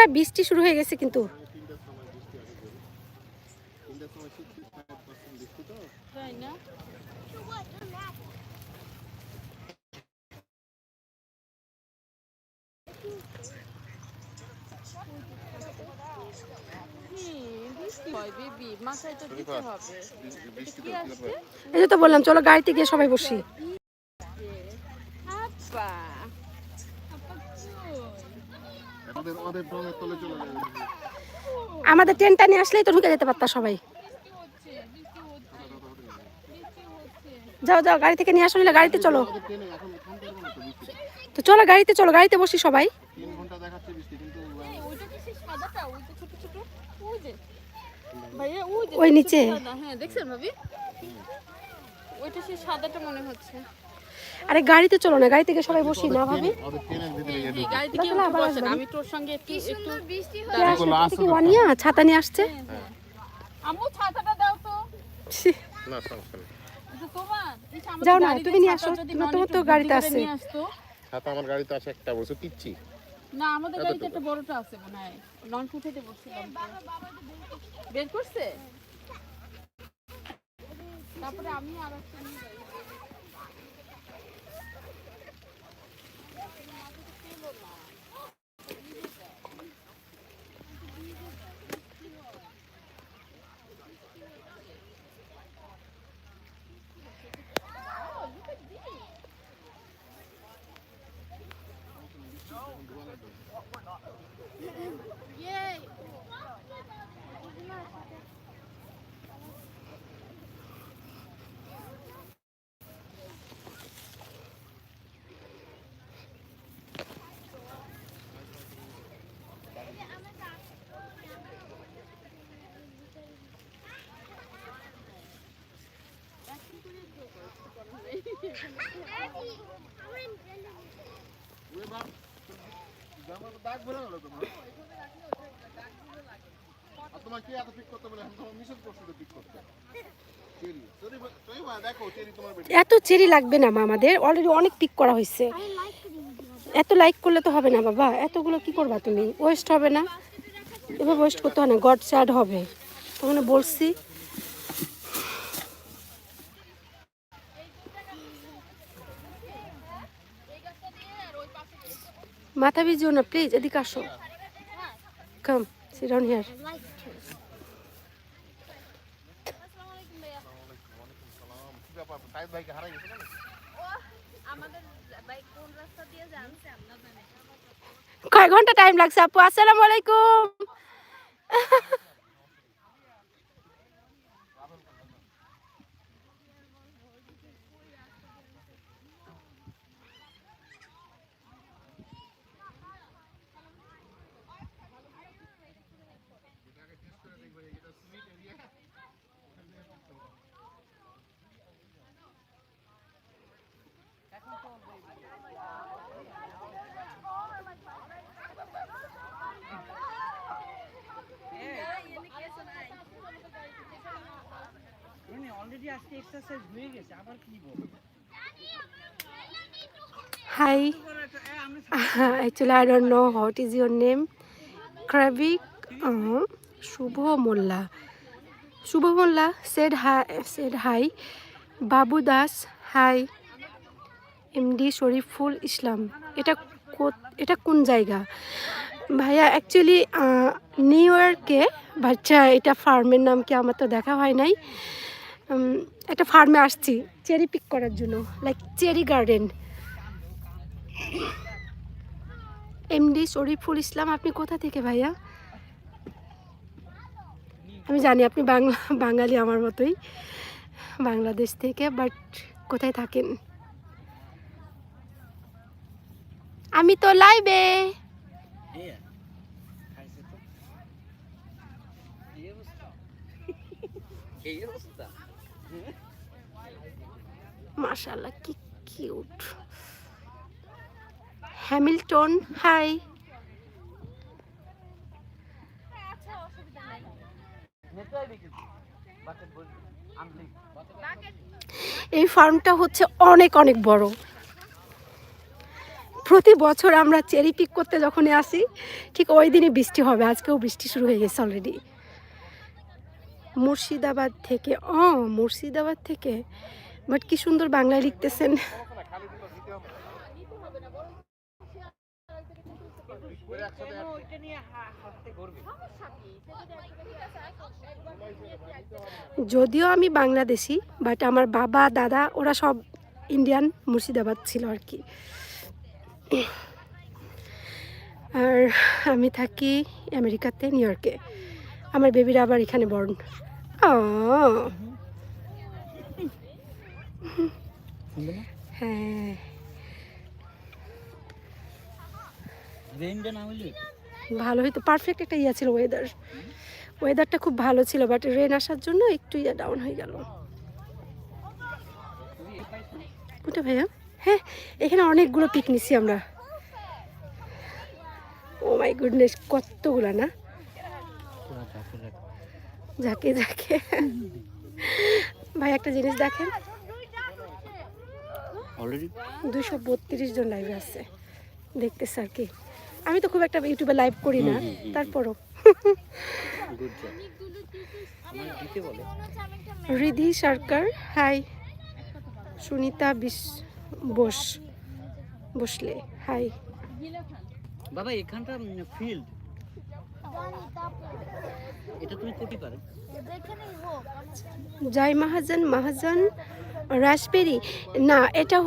পুরা বৃষ্টি শুরু হয়ে গেছে কিন্তু। এই তো বললাম চলো গাড়িতে গিয়ে সবাই বসি। আমাদের ট্রেনটা নিয়ে আসলেই তো ঢুকে যেতে পারতা সবাই। যাও যাও গাড়ি থেকে নিয়ে আসো নিলে গাড়িতে চলো। তো চলো গাড়িতে চলো গাড়িতে বসি সবাই। তিন ঘণ্টা দেখাচ্ছে বৃষ্টি কিন্তু আহ, ওইটা কি সেই সাদাটা ওই নিচে? হ্যাঁ দেখছেন ভাবি ওইটা সেই সাদাটা মনে হচ্ছে। আরে গাড়িতে চলো না গাড়ি থেকে সবাই বসি না ভাবি। আমি তোর সঙ্গে একটু একটু কে আসবে? এটা কি ওয়ানিয়া ছাতা নিয়ে আসছে? আমু ছাতাটা দাও তো। না সমস্যা নেই। এটা তোমার। এই যে আমাদের যাও না, তুমি নিয়ে আসো। তোমার- তোমার তো গাড়িতে আছে। ছাতা আমার গাড়িতে আছে একটা বসে পিচ্ছি না আমাদের গাড়িতে একটা বড়টা আছে মনে হয়। নন ফুটেতে বসছিলাম বের করছে। তারপরে আমি আর একটা নিয়ে যাই। এত চেরি লাগবে না মা আমাদের। অলরেডি অনেক পিক করা হয়েছে। এত লাইক করলে তো হবে না বাবা। এতগুলো কি করবা তুমি? ওয়েস্ট হবে না। এবার ওয়েস্ট করতে হয় না। গড স্যাড হবে। তখন বলছি মাথা ভিজিও না প্লিজ এদিকে আসো। কাম সিরাউন হিয়ার কয় ঘণ্টা টাইম লাগছে আপু? আসসালামু আলাইকুম। অলরেডি আজকে এক্সারসাইজ হয়ে গেছে আবার কি বলব? Hi I don't know what is your name. Kravik uh, Shubho Molla. Shubho Molla said hi said hi. Babu Das hi. MD Shariful Islam এটা এটা কোন জায়গা? ভাইয়া অ্যাকচুয়ালি নিউ ইয়র্কে বাচ্চা এটা ফার্মের নাম কি আমার তো দেখা হয় নাই। একটা ফার্মে আসছি চেরি পিক করার জন্য like cherry garden MD Shariful Islam, আপনি কোথা থেকে ভাইয়া? আমি জানি আপনি বাংলা, বাঙালি আমার মতোই, বাংলাদেশ থেকে বাট কোথায় থাকেন? আমি তো লাইবে এই অবস্থা। মাশাল্লাহ কি কিউট হ্যামিল্টন হাই এই ফার্মটা হচ্ছে অনেক অনেক বড়। প্রতি বছর আমরা চেরি পিক করতে যখনই আসি, ঠিক ওই দিনই বৃষ্টি হবে, আজকেও বৃষ্টি শুরু হয়ে গেছে অলরেডি মুর্শিদাবাদ থেকে ও মুর্শিদাবাদ থেকে? বাট কি সুন্দর বাংলায় লিখতেছেন। যদিও আমি বাংলাদেশি, বাট আমার বাবা, দাদা, ওরা সব ইন্ডিয়ান, মুর্শিদাবাদ ছিল আর কি। আর আমি থাকি আমেরিকাতে, নিউ ইয়র্কে। আমার বেবিরা আবার এখানে বর্ন হ্যাঁ। ভালো হয়তো পারফেক্ট একটা ইয়ে ছিল ওয়েদার ওয়েদারটা খুব ভালো ছিল বাট রেন আসার জন্য একটু ইয়ে ডাউন হয়ে গেল। কোথায় ভাইয়া? হ্যাঁ এখানে অনেকগুলো পিক নিছি আমরা। ও মাই গুডনেস কতগুলা না? যাকে যাকে। ভাই একটা জিনিস দেখেন। অলরেডি দুশো বত্রিশ জন লাইভে আছে। দেখতেছে আর কি। আমি তো খুব একটা ইউটিউবে লাইভ করি না। তারপরও। রিধি সরকার হাই সুনিতা বিশ বোস বসলে হাই বাবা এখানটা ফিল্ড জয় মহাজন মহাজন রাসবেরি না এটা